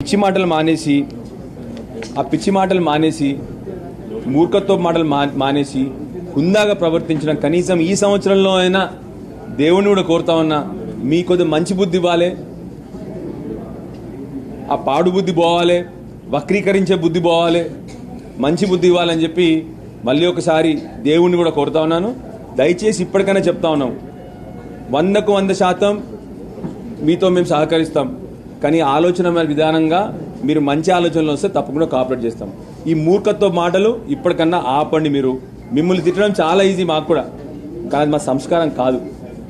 పిచ్చి మాటలు మానేసి ఆ పిచ్చి మాటలు మానేసి మూర్ఖత్వ మాటలు మా మానేసి హుందాగా ప్రవర్తించడం కనీసం ఈ సంవత్సరంలో అయినా దేవుని కూడా కోరుతా ఉన్నా మీ కొద్ది మంచి బుద్ధి ఇవ్వాలి. ఆ పాడు బుద్ధి పోవాలి వక్రీకరించే బుద్ధి పోవాలి మంచి బుద్ధి ఇవ్వాలని చెప్పి మళ్ళీ ఒకసారి దేవుణ్ణి కూడా కోరుతా ఉన్నాను. దయచేసి ఇప్పటికైనా చెప్తా ఉన్నాం వందకు వంద శాతం మీతో మేము సహకరిస్తాం. కానీ ఆలోచన విధానంగా మీరు మంచి ఆలోచనలు వస్తే తప్పకుండా కాపరేట్ చేస్తాం. ఈ మూర్ఖత్వ మాటలు ఇప్పటికన్నా ఆపండి మీరు. మిమ్మల్ని తిట్టడం చాలా ఈజీ మాకు కూడా. కానీ మా సంస్కారం కాదు.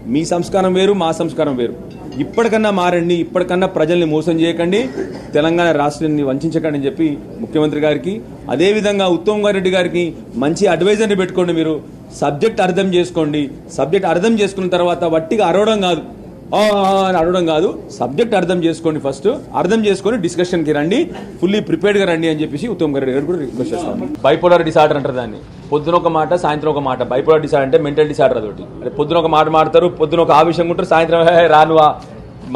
మీ సంస్కారం వేరు మా సంస్కారం వేరు. ఇప్పటికన్నా మారండి ఇప్పటికన్నా ప్రజల్ని మోసం చేయకండి తెలంగాణ రాష్ట్రాన్ని వంచకండి అని చెప్పి ముఖ్యమంత్రి గారికి అదేవిధంగా ఉత్తమ్ రెడ్డి గారికి మంచి అడ్వైజర్ని పెట్టుకోండి మీరు. సబ్జెక్ట్ అర్థం చేసుకోండి. సబ్జెక్ట్ అర్థం చేసుకున్న తర్వాత వట్టిగా అరవడం కాదు. అని అడగడం కాదు. సబ్జెక్ట్ అర్థం చేసుకోండి ఫస్ట్ అర్థం చేసుకొని డిస్కషన్కి రండి. ఫుల్లీ ప్రిపేర్డ్గా రండి అని చెప్పేసి ఉత్తమ్ గారి గారు కూడా రిక్వెస్ట్ చేస్తాను బైపోలర్ డిసార్డర్ అంటారు దాన్ని. పొద్దున ఒక మాట సాయంత్రం ఒక మాట. బైపోలర్ డిసార్డర్ అంటే మెంటల్ డిసార్డర్ అదొకటి అంటే పొద్దున ఒక మాట మాడతారు పొద్దున ఒక ఆవిషం ఉంటారు సాయంత్రం రానువా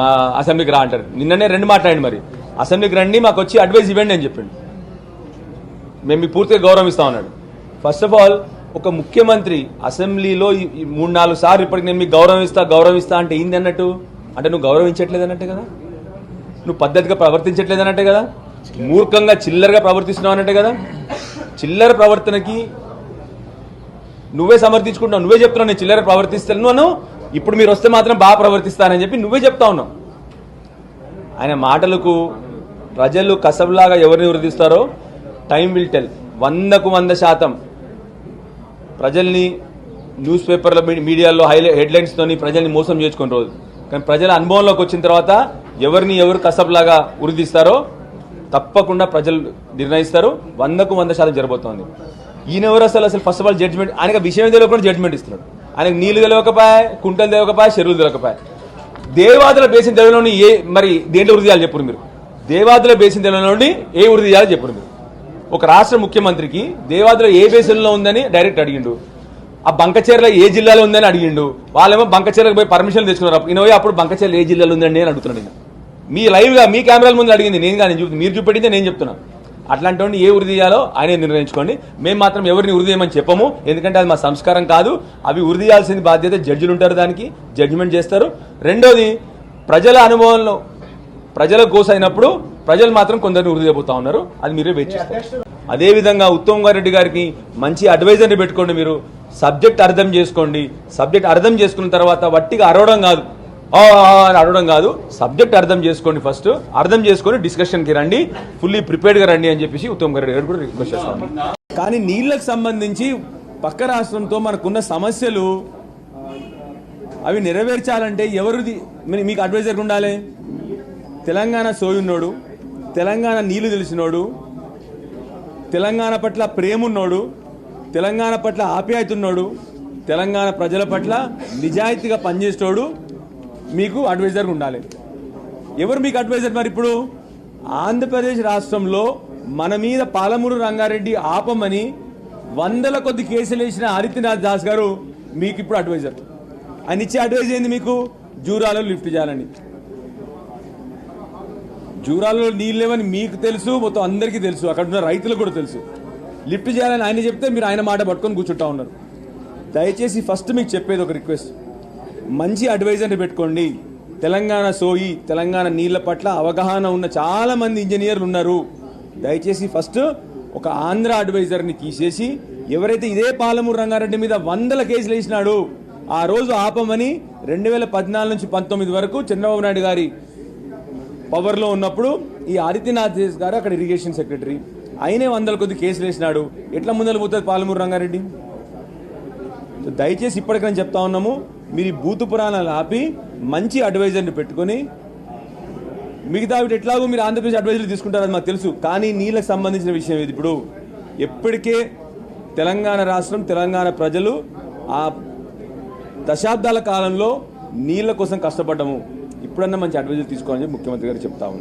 మా అసెంబ్లీకి రా అంటారు. నిన్ననే రెండు మాట్లాడండి మరి. అసెంబ్లీకి రండి మాకు వచ్చి అడ్వైస్ ఇవ్వండి అని చెప్పండి. మేము మీ పూర్తిగా గౌరవిస్తా ఉన్నాడు ఫస్ట్ ఆఫ్ ఆల్ ఒక ముఖ్యమంత్రి అసెంబ్లీలో ఈ- మూడు నాలుగు సార్లు ఇప్పటికి నేను మీకు గౌరవిస్తా గౌరవిస్తా అంటే ఏంది అన్నట్టు? అంటే నువ్వు గౌరవించట్లేదు అన్నట్టే కదా? నువ్వు పద్ధతిగా ప్రవర్తించట్లేదు అన్నట్టే కదా? మూర్ఖంగా చిల్లరగా ప్రవర్తిస్తున్నావు అన్నట్టే కదా? చిల్లర ప్రవర్తనకి నువ్వే సమర్థించుకుంటున్నావు. నువ్వే చెప్తున్నావు నేను చిల్లర ప్రవర్తిస్తాను ఇప్పుడు మీరు వస్తే మాత్రం బాగా ప్రవర్తిస్తానని చెప్పి నువ్వే చెప్తా ఉన్నావు. ఆయన మాటలకు ప్రజలు కసబ్లాగా ఎవరిని వృద్ధిస్తారో? టైం విల్ టెల్ వందకు వంద శాతం. ప్రజల్ని న్యూస్ పేపర్ల మీడియాలో హైలైట్ హెడ్లైన్స్తోని ప్రజల్ని మోసం చేసుకుని రోజు. కానీ ప్రజల అనుభవంలోకి వచ్చిన తర్వాత ఎవరిని ఎవరు కసబ్లాగా ఉరిదిస్తారో తప్పకుండా ప్రజలు నిర్ణయిస్తారు. వందకు వంద శాతం జరబోతోంది ఈయన ఎవరు అసలు? అసలు ఫస్ట్ ఆఫ్ ఆల్ జడ్జ్మెంట్ ఆయనకు విషయం తెలియకుండా జడ్జ్మెంట్ ఇస్తున్నాడు. ఆయనకు నీళ్ళు తెలియకపోయా కుంటలు తెలియకపోయా చెరువులు తెలియకపోయా. దేవాదుల బేసిన తెలుగులోని ఏ మరి దేంట్లో వృద్ధి చేయాలి చెప్పుడు మీరు? దేవాదుల బేసిన తెలుగులోని ఏ వృద్ధి చేయాలి చెప్పుడు మీరు? ఒక రాష్ట్ర ముఖ్యమంత్రికి దేవాదుల ఏ బేసిన్లో ఉందని డైరెక్ట్ అడిగిండు. ఆ బంకచేర్ల ఏ జిల్లాలో ఉందని అడిగిండు. వాళ్ళేమో బంకచేర్లకు పోయి పర్మిషన్ తెచ్చుకున్నారు. ఈయన పోయి అప్పుడు బంకచేర్ల ఏ జిల్లాలో ఉందండి అని అడుగుతున్నాడు మీ లైవ్గా మీ కెమెరాల ముందు అడిగింది. నేను కానీ మీరు చూపెట్టిందే నేను చెప్తున్నా. అట్లాంటి వాడిని ఏ వృద్ధి చేయాలో ఆయనే నిర్ణయించుకోండి. మేము మాత్రం ఎవరిని వృద్ధి చెప్పము. ఎందుకంటే అది మా సంస్కారం కాదు. అవి వృద్ధి బాధ్యత జడ్జిలు ఉంటారు దానికి. జడ్జిమెంట్ చేస్తారు. రెండోది ప్రజల అనుభవంలో ప్రజల గోస అయినప్పుడు ప్రజలు మాత్రం కొందరిని వృద్ధి ఉన్నారు. అది మీరే వెయిట్ చేస్తారు. అదేవిధంగా ఉత్తమ్ కుమార్ రెడ్డి గారికి మంచి అడ్వైజర్ని పెట్టుకోండి మీరు. సబ్జెక్ట్ అర్థం చేసుకోండి. సబ్జెక్ట్ అర్థం చేసుకున్న తర్వాత వట్టిగా అరవడం కాదు. అని అడగడం కాదు. సబ్జెక్ట్ అర్థం చేసుకోండి ఫస్ట్ అర్థం చేసుకొని డిస్కషన్కి రండి. ఫుల్లీ ప్రిపేర్డ్గా రండి అని చెప్పేసి ఉత్తమ్ కుమార్ రెడ్డి గారు కూడా రిక్వెస్ట్ చేస్తాను కానీ నీళ్ళకు సంబంధించి పక్క రాష్ట్రంతో మనకున్న సమస్యలు అవి నెరవేర్చాలంటే ఎవరిది మీకు అడ్వైజర్ ఉండాలి. తెలంగాణ సోయున్నోడు. తెలంగాణ నీళ్ళు తెలిసినోడు తెలంగాణ పట్ల ప్రేమున్నోడు తెలంగాణ పట్ల ఆప్యాయత ఉన్నాడు తెలంగాణ ప్రజల పట్ల నిజాయితీగా పనిచేసేటోడు మీకు అడ్వైజర్గా ఉండాలి. ఎవరు మీకు అడ్వైజర్ మరి ఇప్పుడు? ఆంధ్రప్రదేశ్ రాష్ట్రంలో మన మీద పాలమూరు రంగారెడ్డి ఆపమని వందల కొద్ది కేసులు వేసిన ఆదిత్యనాథ్ దాస్ గారు మీకు ఇప్పుడు అడ్వైజర్ ఆయన ఇచ్చే అడ్వైజ్ ఏంది మీకు? జూరాలో లిఫ్ట్ చేయాలని. జూరాలలో నీళ్ళు లేవని మీకు తెలుసు మొత్తం అందరికీ తెలుసు. అక్కడ ఉన్న రైతులకు కూడా తెలుసు. లిఫ్ట్ చేయాలని ఆయన చెప్తే మీరు ఆయన మాట పట్టుకొని కూర్చుంటా ఉన్నారు. దయచేసి ఫస్ట్ మీకు చెప్పేది ఒక రిక్వెస్ట్ మంచి అడ్వైజర్ని పెట్టుకోండి. తెలంగాణ సోయి తెలంగాణ నీళ్ళ పట్ల అవగాహన ఉన్న చాలామంది ఇంజనీర్లు ఉన్నారు. దయచేసి ఫస్ట్ ఒక ఆంధ్ర అడ్వైజర్ని తీసేసి ఎవరైతే ఇదే పాలమూరు రంగారెడ్డి మీద వందల కేసులు వేసినాడు ఆ రోజు ఆపమని రెండు వేల పద్నాలుగు నుంచి పంతొమ్మిది వరకు చంద్రబాబు నాయుడు గారి పవర్లో ఉన్నప్పుడు ఈ ఆదిత్యనాథ్ గారు అక్కడ ఇరిగేషన్ సెక్రటరీ. ఆయనే వందల కొద్ది కేసులు వేసినాడు. ఎట్లా ముందర పోతుంది పాలమూరు రంగారెడ్డి? దయచేసి ఇప్పటికైనా చెప్తా ఉన్నాము మీరు ఈ బూతు పురాణాలు ఆపి మంచి అడ్వైజర్ని పెట్టుకొని మిగతా వీటి ఎట్లాగో మీరు ఆంధ్రప్రదేశ్ అడ్వైజర్లు తీసుకుంటారని మాకు తెలుసు కానీ నీళ్ళకి సంబంధించిన విషయం ఇది. ఇప్పుడు ఎప్పటికే తెలంగాణ రాష్ట్రం తెలంగాణ ప్రజలు ఆ దశాబ్దాల కాలంలో నీళ్ళ కోసం కష్టపడ్డము. ఇప్పుడన్నా మంచి అడ్వైజర్ తీసుకోవాలని ముఖ్యమంత్రి గారు చెప్తా ఉన్నారు.